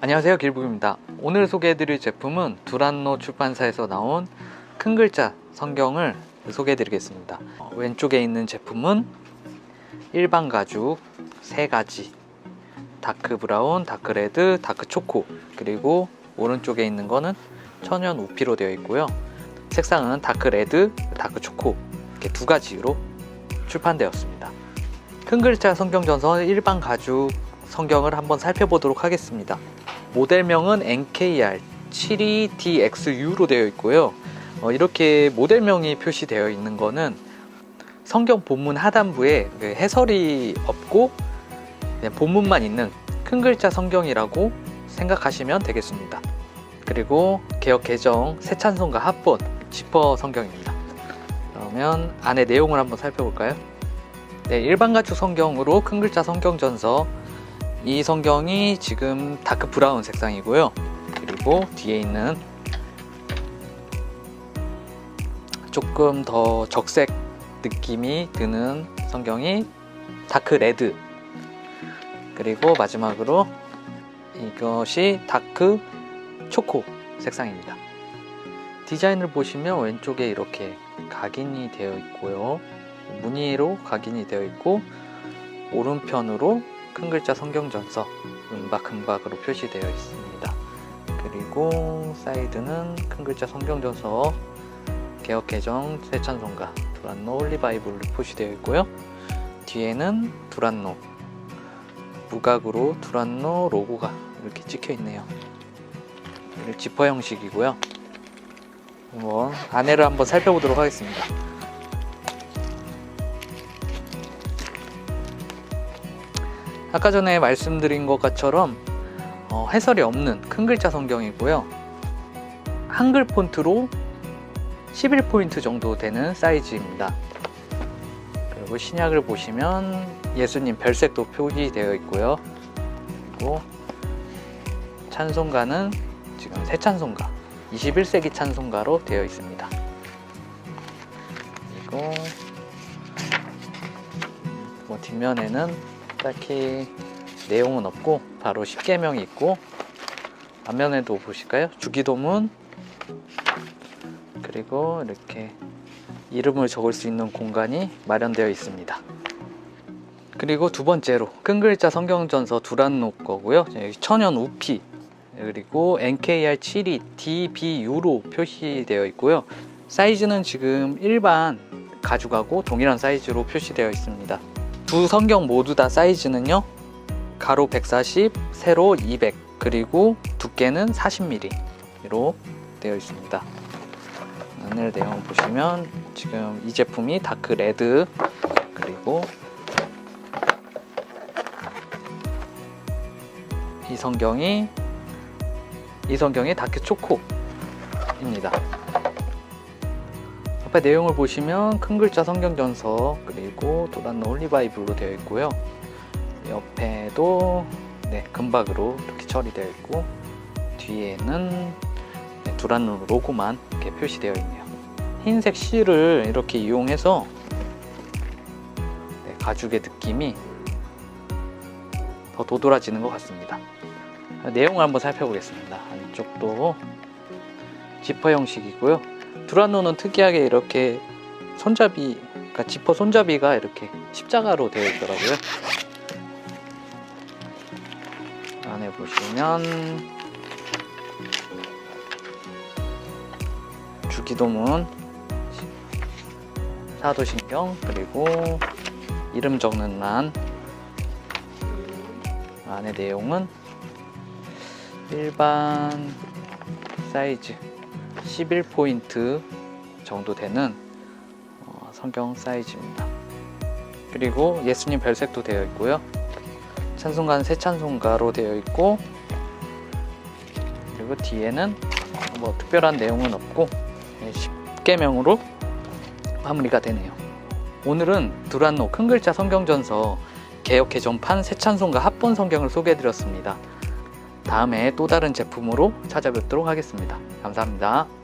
안녕하세요 길북입니다. 오늘 소개해드릴 제품은 두란노 출판사에서 나온 큰 글자 성경을 소개해드리겠습니다. 어, 왼쪽에 있는 제품은 일반 가죽 3가지. 다크 브라운, 다크 레드, 다크 초코. 그리고 오른쪽에 있는 거는 천연 우피로 되어 있고요. 색상은 다크 레드, 다크 초코. 이렇게 두 가지로 출판되었습니다. 큰 글자 성경 전서 일반 가죽 성경을 한번 살펴보도록 하겠습니다 모델명은 NKR 72DXU로 되어 있고요. 어, 이렇게 모델명이 표시되어 있는 거는 성경 본문 하단부에 그 해설이 없고 본문만 있는 큰 글자 성경이라고 생각하시면 되겠습니다. 그리고 개혁 개정 새 찬송가 합본 지퍼 성경입니다. 그러면 안에 내용을 한번 살펴볼까요? 네, 일반 가축 성경으로 큰 글자 성경 전서 이 성경이 지금 다크 브라운 색상이고요. 그리고 뒤에 있는 조금 더 적색 느낌이 드는 성경이 다크 레드. 그리고 마지막으로 이것이 다크 초코 색상입니다. 디자인을 보시면 왼쪽에 이렇게 각인이 되어 있고요. 무늬로 각인이 되어 있고 오른편으로 큰 글자 성경전서 은박은박으로 표시되어 있습니다. 그리고 사이드는 큰 글자 성경전서 개혁개정 새찬송가 두란노 홀리바이블로 표시되어 있고요. 뒤에는 두란노 무각으로 두란노 로고가 이렇게 찍혀 있네요. 지퍼 형식이고요. 한번 안에를 한번 살펴보도록 하겠습니다. 아까 전에 말씀드린 것처럼 어, 해설이 없는 큰 글자 성경이고요. 한글 폰트로 11포인트 정도 되는 사이즈입니다. 그리고 신약을 보시면 예수님 별색도 표기되어 있고요. 그리고 찬송가는 지금 새 찬송가, 21세기 찬송가로 되어 있습니다. 그리고 뭐 뒷면에는 딱히 내용은 없고 바로 10계명이 있고 앞면에도 보실까요? 주기도문 그리고 이렇게 이름을 적을 수 있는 공간이 마련되어 있습니다. 그리고 두 번째로 큰 글자 성경전서 두란노 거고요. 여기 천연 우피 그리고 NKR 72 DBU로 표시되어 있고요. 사이즈는 지금 일반 가죽하고 동일한 사이즈로 표시되어 있습니다. 두 성경 모두 다 사이즈는요? 가로 140, 세로 200 그리고 두께는 40mm로 되어 있습니다. 안을 내용 보시면 지금 이 제품이 다크 레드 그리고 이 성경이 이 성경이 다크 초코입니다 앞에 내용을 보시면 큰 글자 성경전서 그리고 도란노 홀리바이블로 되어 있고요. 옆에도 네, 금박으로 이렇게 처리되어 있고 뒤에는 네, 두란노 로고만 이렇게 표시되어 있네요. 흰색 실을 이렇게 이용해서 네, 가죽의 느낌이 더 도드라지는 것 같습니다. 내용을 한번 살펴보겠습니다. 안쪽도 지퍼 형식이고요. 두란노는 특이하게 이렇게 손잡이, 그러니까 지퍼 손잡이가 이렇게 십자가로 되어 있더라고요. 안에 보시면 주기도문, 사도신경 그리고 이름 적는 란 안의 내용은 일반 사이즈 11포인트 정도 되는 어, 성경 사이즈입니다. 그리고 예수님 별색도 되어 있고요. 찬송가는 새 찬송가로 되어 있고 그리고 뒤에는 뭐 특별한 내용은 없고 10개명으로 마무리가 되네요. 오늘은 두란노 큰 글자 성경전서 개혁 개정판 새 찬송가 합본 성경을 소개해드렸습니다. 다음에 또 다른 제품으로 찾아뵙도록 하겠습니다. 감사합니다.